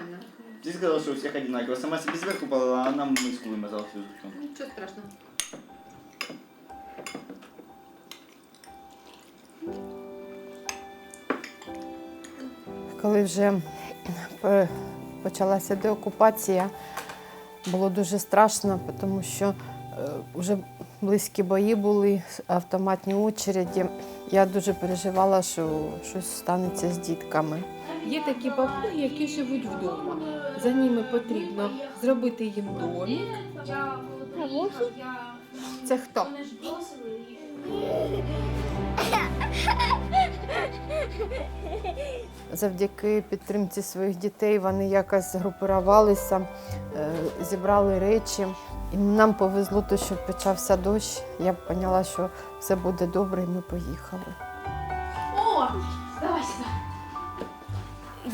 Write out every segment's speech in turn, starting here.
Нормально. Ты сказала, что у всех одинаково. Сама себе сверху полила, а нам миску вымазала всю. Нічого страшного. Коли вже е, почалася деокупація, було дуже страшно, тому що вже близькі бої були, автоматні очереді. Я дуже переживала, що щось станеться з дітками. Є такі папуги, які живуть вдома. За ними потрібно зробити їм домик. Це хто? Завдяки підтримці своїх дітей вони якось згрупувалися, е, зібрали речі. І нам повезло, те, що почався дощ. Я поняла, що все буде добре, і ми поїхали. О, давай сюди.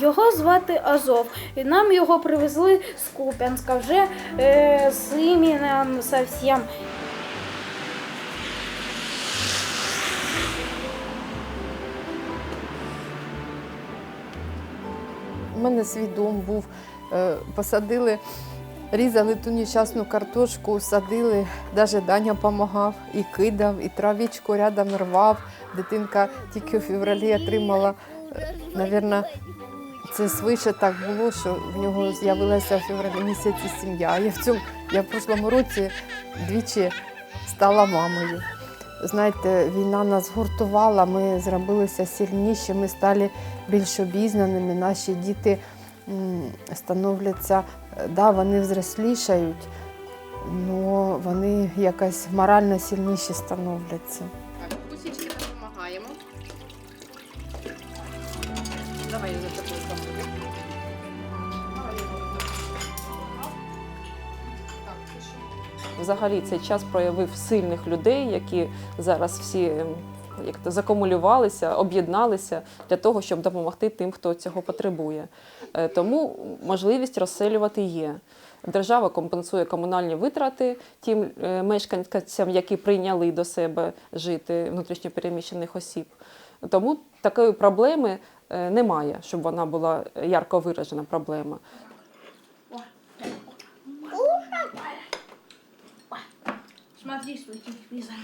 Його звати Азов. І нам його привезли з Куп'янська вже е, з іменем совсем. У мене свій дом був. Е, Посадили, різали ту нещасну картошку, садили, навіть Даня допомагав і кидав, і травічку рядом рвав. Дитинка тільки у февралі отримала, мабуть, це свише так було, що в нього з'явилася в февралі місяці сім'я. Я в цьому я в прошлому році двічі стала мамою. Знаєте, війна нас гуртувала, ми зробилися сильніші, ми стали більш обізнаними. Наші діти становляться, да, вони взрослішають, але вони якось морально сильніші становляться. Так, Кусічки допомагаємо. Давай я. Взагалі цей час проявив сильних людей, які зараз всі як то закумулювалися, об'єдналися для того, щоб допомогти тим, хто цього потребує. Е, Тому можливість розселювати є. Держава компенсує комунальні витрати тим е, мешканцям, які прийняли до себе жити внутрішньопереміщених осіб. Тому такої проблеми е, немає, щоб вона була ярко виражена проблема. Смотри, что телевизор.